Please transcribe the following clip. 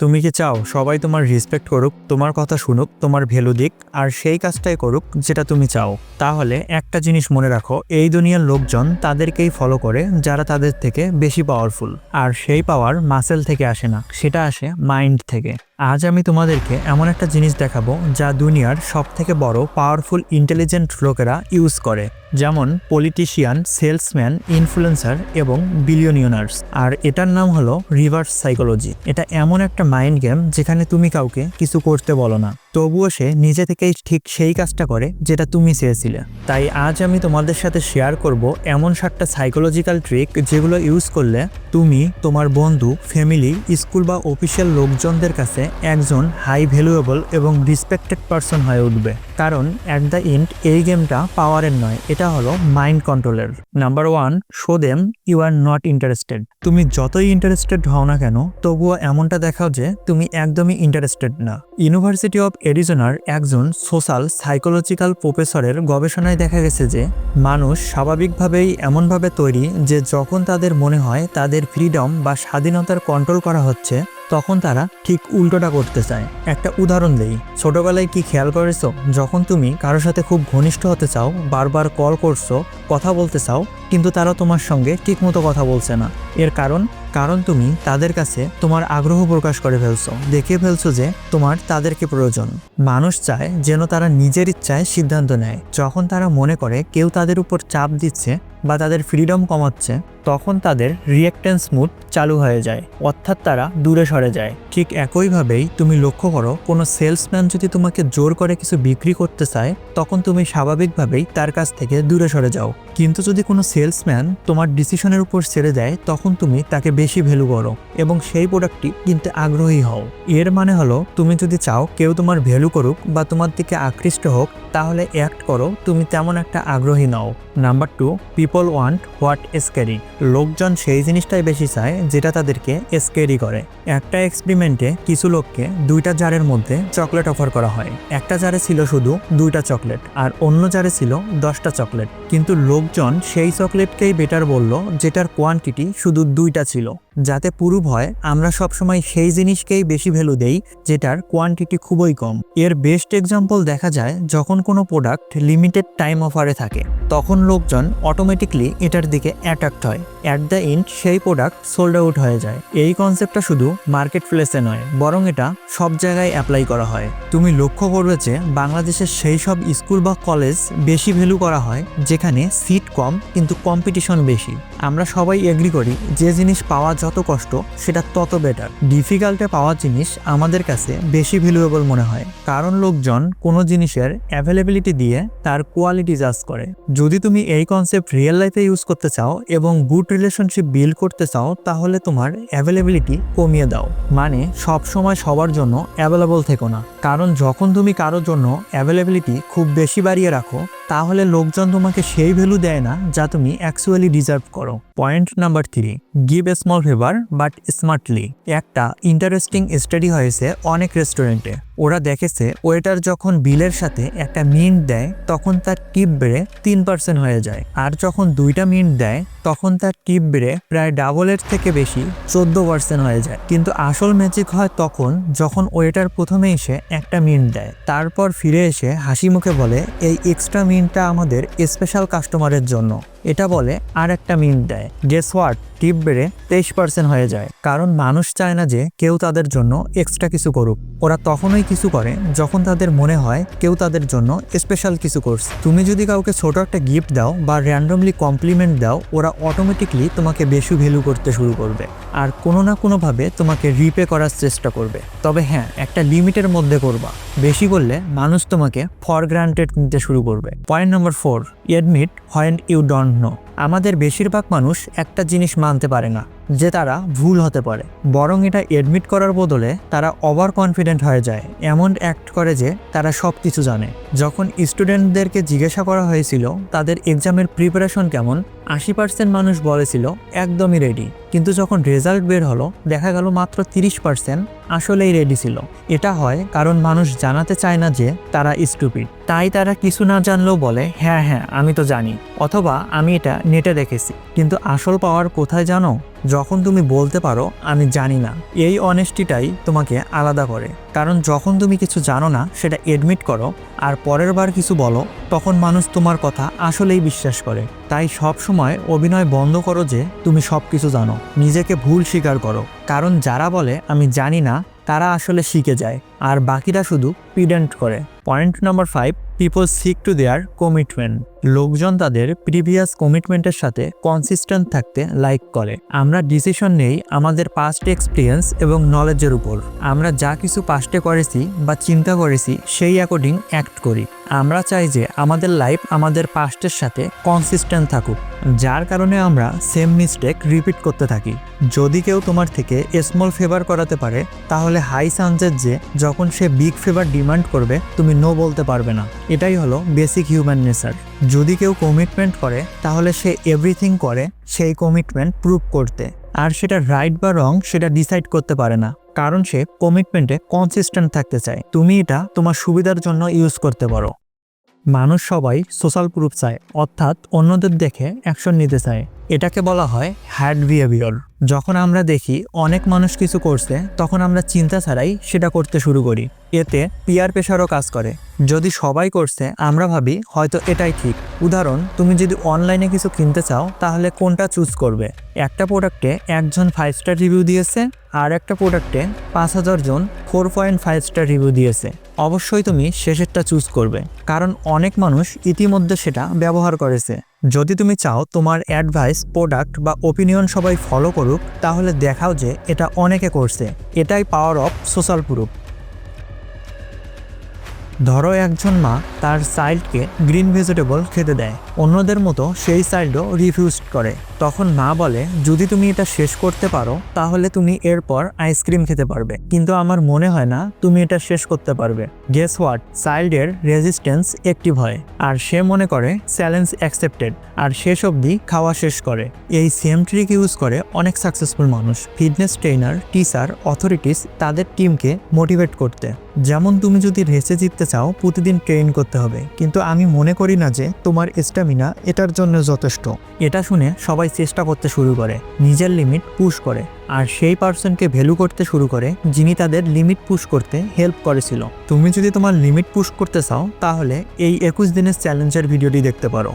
তুমি কি চাও সবাই তোমার রেসপেক্ট করুক, তোমার কথা শুনুক, তোমার ভ্যালু দিক, আর সেই কাজটাই করুক যেটা তুমি চাও? তাহলে একটা জিনিস মনে রাখো, এই দুনিয়ার লোকজন তাদেরকেই ফলো করে যারা তাদের থেকে বেশি পাওয়ারফুল আর সেই পাওয়ার মাসেল থেকে আসে না, সেটা আসে মাইন্ড থেকে। আজ আমি তোমাদেরকে এমন একটা জিনিস দেখাবো যা দুনিয়ার সব থেকে বড় পাওয়ারফুল ইন্টেলিজেন্ট লোকেরা ইউজ করে, যেমন পলিটিশিয়ান সেলসম্যান ইনফ্লুয়েন্সার এবং বিলিয়নিয়নার্স আর এটার নাম হলো রিভার্স সাইকোলজি এটা এমন একটা মাইন্ড গেম যেখানে তুমি কাউকে কিছু করতে বলো না। তবুও সে নিজে থেকেই ঠিক সেই কাজটা করে যেটা তুমি চেয়েছিলে। তাই আজ আমি তোমাদের সাথে শেয়ার করব এমন সাতটা সাইকোলজিক্যাল ট্রিক যেগুলো ইউজ করলে তুমি, তোমার বন্ধু ফ্যামিলি স্কুল বা অফিসিয়াল লোকজনদের কাছে একজন হাই ভ্যালুয়েবল এবং রিসপেক্টেড পারসন হয়ে উঠবে। কারণ অ্যাট দ্য এন্ড এই গেমটা পাওয়ারের নয়, এটা হলো মাইন্ড কন্ট্রোলের number one show them you are not interested তুমি যতই ইন্টারেস্টেড হও না কেন, তবুও এমনটা দেখাও যে তুমি একদমই ইন্টারেস্টেড না। ইউনিভার্সিটি অফ এরিজোনার একজন সোশ্যাল সাইকোলজিক্যাল প্রফেসরের গবেষণায় দেখা গেছে যে, মানুষ স্বাভাবিকভাবেই এমনভাবে তৈরি যে যখন তাদের মনে হয় তাদের ফ্রিডম বা স্বাধীনতার কন্ট্রোল করা হচ্ছে তখন তারা ঠিক উল্টোটা করতে চায়। একটা উদাহরণ দেই। ছোটবেলায় কি খেয়াল করেছ? যখন তুমি কারোর সাথে খুব ঘনিষ্ঠ হতে চাও, বারবার কল করছ, কথা বলতে চাও, কিন্তু তারা তোমার সঙ্গে ঠিকমতো কথা বলছে না। এর কারণ কারণ তুমি তাদের কাছে তোমার আগ্রহ প্রকাশ করে ফেলছো। দেখে ফেলছো যে তোমার তাদেরকে প্রয়োজন। মানুষ চায় যেন তারা নিজের ইচ্ছায় সিদ্ধান্ত নেয়। যখন তারা মনে করে কেউ তাদের উপর চাপ দিচ্ছে বা তাদের ফ্রিডম কমাচ্ছে, তখন তাদের রিয়েক্টেন্স মুড চালু হয়ে যায়। অর্থাৎ তারা দূরে সরে যায়। ঠিক একইভাবেই তুমি লক্ষ্য করো, কোনো সেলসম্যান যদি তোমাকে জোর করে কিছু বিক্রি করতে চায়, তখন তুমি স্বাভাবিকভাবেই তার কাছ থেকে দূরে সরে যাও। কিন্তু যদি কোনো সেলসম্যান তোমার ডিসিশনের উপর ছেড়ে দেয়, তখন তুমি তাকে বেশি ভ্যালু করো এবং সেই প্রোডাক্টটি কিনতে আগ্রহী হও। এর মানে হলো, তুমি যদি চাও কেউ তোমার ভ্যালু করুক বা তোমার দিকে আকৃষ্ট হোক, তাহলে অ্যাক্ট করো, তুমি তেমন একটা আগ্রহী নাও। Number two people want what scary লোকজন সেই জিনিসটাই বেশি চায়, যেটা তাদেরকে স্ক্যারি করে। একটা এক্সপেরিমেন্টে কিছু লোককে দুইটা জারের মধ্যে চকলেট অফার করা হয়। একটা জারে ছিল শুধু দুইটা চকলেট আর অন্য জারে ছিল দশটা চকলেট। কিন্তু লোকজন সেই চকলেটকেই বেটার বলল যেটার কোয়ান্টিটি শুধু দুইটা ছিল। যাতে পুরো হয়, আমরা সবসময় সেই জিনিসকেই বেশি ভ্যালু দেই, যেটার কোয়ান্টিটি খুবই কম। এর বেস্ট এক্সাম্পল দেখা যায়, যখন কোনো প্রোডাক্ট লিমিটেড টাইম অফারে থাকে, তখন লোকজন অটোমেটিকলি এটার দিকে অ্যাট্রাক্ট হয়। অ্যাট দ্য এন্ড সেই প্রোডাক্ট সোল্ড আউট হয়ে যায়। এই কনসেপ্টটা শুধু মার্কেট প্লেসে নয়, বরং এটা সব জায়গায় অ্যাপ্লাই করা হয়। তুমি লক্ষ্য করবে যে, বাংলাদেশের সেই সব স্কুল বা কলেজ বেশি ভ্যালু করা হয়, যেখানে সিট কম, কিন্তু কম্পিটিশন বেশি। আমরা সবাই এগ্রি করি, যে জিনিস পাওয়া যত কষ্ট, সেটা তত বেটার ডিফিকাল্টে পাওয়া জিনিস আমাদের কাছে বেশি ভ্যালুয়েবল মনে হয়। কারণ লোকজন কোনো জিনিসের অ্যাভেলেবিলিটি দিয়ে তার কোয়ালিটি জাজ করে। যদি তুমি এই কনসেপ্ট রিয়েল লাইফে ইউজ করতে চাও এবং গুড রিলেশনশিপ বিল্ড করতে চাও, তাহলে তোমার অ্যাভেলেবিলিটি কমিয়ে দাও। মানে সব সময় সবার জন্য অ্যাভেলেবল থেকো না। কারণ যখন তুমি কারোর জন্য অ্যাভেলেবিলিটি খুব বেশি বাড়িয়ে রাখো তাহলে লোকজন তোমাকে সেই ভ্যালু দেয় না যা তুমি অ্যাকচুয়ালি ডিজার্ভ করো। Point number three give a small favour but smartly একটা ইন্টারেস্টিং স্টাডি হয়েছে অনেক রেস্টুরেন্টে ওরা দেখেছে ওয়েটার যখন বিলের সাথে একটা মিন্ট দেয়, তখন তার টিপ বেড়ে তিন পার্সেন্ট হয়ে যায়। আর যখন দুইটা মিন্ট দেয়, তখন তার টিপ বেড়ে প্রায় ডাবলের থেকে বেশি, চোদ্দ পার্সেন্ট হয়ে যায়। কিন্তু আসল ম্যাজিক হয় তখন যখন ওয়েটার প্রথমে এসে একটা মিন্ট দেয়। তারপর ফিরে এসে হাসি মুখে বলে, এই এক্সট্রা মিন্টটা আমাদের স্পেশাল কাস্টমারের জন্য। এটা বলে আর একটা মিন্ট দেয়। গেস হোয়াট টিপ বেড়ে তেইশ পার্সেন্ট হয়ে যায়। কারণ মানুষ চায় না যে কেউ তাদের জন্য এক্সট্রা কিছু করুক। ওরা তখনই কিছু করে যখন তাদের মনে হয় কেউ তাদের জন্য স্পেশাল কিছু করছে। তুমি যদি কাউকে ছোট একটা গিফট দাও বা র্যান্ডমলি কমপ্লিমেন্ট দাও, ওরা অটোমেটিকলি তোমাকে বেশি ভ্যালু করতে শুরু করবে। আর কোনো না কোনোভাবে তোমাকে রিপে করার চেষ্টা করবে। তবে হ্যাঁ একটা লিমিটের মধ্যে করবা। বেশি করলে মানুষ তোমাকে ফর গ্রান্টেড নিতে শুরু করবে। Point number 4 Admit when you don't know. আমাদের বেশিরভাগ মানুষ একটা জিনিস মানতে পারে না, যে তারা ভুল হতে পারে। বরং এটা এডমিট করার বদলে তারা ওভার কনফিডেন্ট হয়ে যায়, এমন অ্যাক্ট করে যে তারা সব কিছু জানে। যখন স্টুডেন্টদেরকে জিজ্ঞাসা করা হয়েছিল, তাদের এক্সামের প্রিপারেশন কেমন, আশি পার্সেন্ট মানুষ বলেছিল, একদমই রেডি কিন্তু যখন রেজাল্ট বের হলো, দেখা গেল মাত্র তিরিশ পার্সেন্ট আসলেই রেডি ছিল। এটা হয় কারণ মানুষ জানাতে চায় না যে তারা স্টুপিড তাই তারা কিছু না জানলেও বলে হ্যাঁ হ্যাঁ আমি তো জানি। অথবা, আমি এটা নেটে দেখেছি। কিন্তু আসল পাওয়ার কোথায় জানো? যখন তুমি বলতে পারো, আমি জানি না। এই অনেস্টিটাই তোমাকে আলাদা করে। কারণ যখন তুমি কিছু জানো না, সেটা এডমিট করো, আর পরের বার কিছু বলো, তখন মানুষ তোমার কথা আসলেই বিশ্বাস করে। তাই সব সময় অভিনয় বন্ধ করো যে, তুমি সব কিছু জানো। নিজেকে ভুল স্বীকার করো। কারণ যারা বলে, আমি জানি না, তারা আসলে শিখে যায়। আর বাকিরা শুধু পিডেন্ট করে। Point number five people seek to their commitment লোকজন তাদের প্রিভিয়াস কমিটমেন্টের সাথে কনসিস্টেন্ট থাকতে লাইক করে। আমরা ডিসিশন নেই আমাদের পাস্ট এক্সপিরিয়েন্স এবং নলেজের উপর। আমরা যা কিছু পাস্টে করেছি বা চিন্তা করেছি সেই অ্যাকর্ডিং অ্যাক্ট করি। আমরা চাই যে আমাদের লাইফ আমাদের পাস্টের সাথে কনসিস্টেন্ট থাকুক। যার কারণে আমরা সেম মিস্টেক রিপিট করতে থাকি। যদি কেউ তোমার থেকে স্মল ফেভার করাতে পারে, তাহলে হাই চান্সেস যে যখন সে বিগ ফেভার ডিমান্ড করবে, তুমি নো বলতে পারবে না। এটাই হলো বেসিক হিউম্যান নেচার যদি কেউ কমিটমেন্ট করে, তাহলে সে এভরিথিং করে, সেই কমিটমেন্ট প্রুভ করতে। আর সেটা রাইট বা রং সেটা ডিসাইড করতে পারে না। কারণ সে কমিটমেন্টে কনসিস্টেন্ট থাকতে চায়। তুমি এটা তোমার সুবিধার জন্য ইউজ করতে পারো। মানুষ সবাই সোশ্যাল প্রুফ চায়। অর্থাৎ অন্যদের দেখে অ্যাকশন নিতে চায়। এটাকে বলা হয় হ্যাড বিহেভিয়র। যখন আমরা দেখি অনেক মানুষ কিছু করছে, তখন আমরা চিন্তা ছাড়াই সেটা করতে শুরু করি। এতে পিয়ার প্রেশারও কাজ করে। যদি সবাই করছে, আমরা ভাবি হয়তো এটাই ঠিক। উদাহরণ, তুমি যদি অনলাইনে কিছু কিনতে চাও, তাহলে কোনটা চুজ করবে? একটা প্রোডাক্টে একজন ফাইভ স্টার রিভিউ দিয়েছে, আর একটা প্রোডাক্টে পাঁচ হাজার জন four point five star review দিয়েছে। অবশ্যই তুমি শেষেরটা চুজ করবে। কারণ অনেক মানুষ ইতিমধ্যে সেটা ব্যবহার করেছে। যদি তুমি চাও তোমার অ্যাডভাইস, প্রোডাক্ট বা ওপিনিয়ন সবাই ফলো করুক, তাহলে দেখাও যে এটা অনেকে করছে। এটাই পাওয়ার অফ সোশ্যাল প্রুফ ধরো একজন মা তার চাইল্ডকে গ্রিন ভেজিটেবল খেতে দেয়। অন্যদের মতো সেই চাইল্ডও রিফিউজ করে। তখন মা বলে, যদি তুমি এটা শেষ করতে পারো, তাহলে তুমি এরপর আইসক্রিম খেতে পারবে। কিন্তু আমার মনে হয় না তুমি এটা শেষ করতে পারবে। গেস হোয়াট চাইল্ডের রেজিস্ট্যান্স অ্যাক্টিভ হয়। আর সে মনে করে চ্যালেঞ্জ অ্যাকসেপ্টেড আর শেষ অবধি খাওয়া শেষ করে। এই সেম ট্রিক ইউজ করে অনেক সাকসেসফুল মানুষ। ফিটনেস ট্রেনার টিচার অথরিটিস তাদের টিমকে মোটিভেট করতে। যেমন তুমি যদি রেসে জিততে চাও, প্রতিদিন ট্রেন করতে হবে। কিন্তু আমি মনে করি না যে তোমার স্ট্যামিনা এটার জন্য যথেষ্ট। এটা শুনে সবাই চেষ্টা করতে শুরু করে, নিজের লিমিট পুশ করে। আর সেই পার্সনকে ভ্যালু করতে শুরু করে, যিনি তাদের লিমিট পুশ করতে হেল্প করেছিল। তুমি যদি তোমার লিমিট পুশ করতে চাও, তাহলে এই একুশ দিনের চ্যালেঞ্জের ভিডিওটি দেখতে পারো।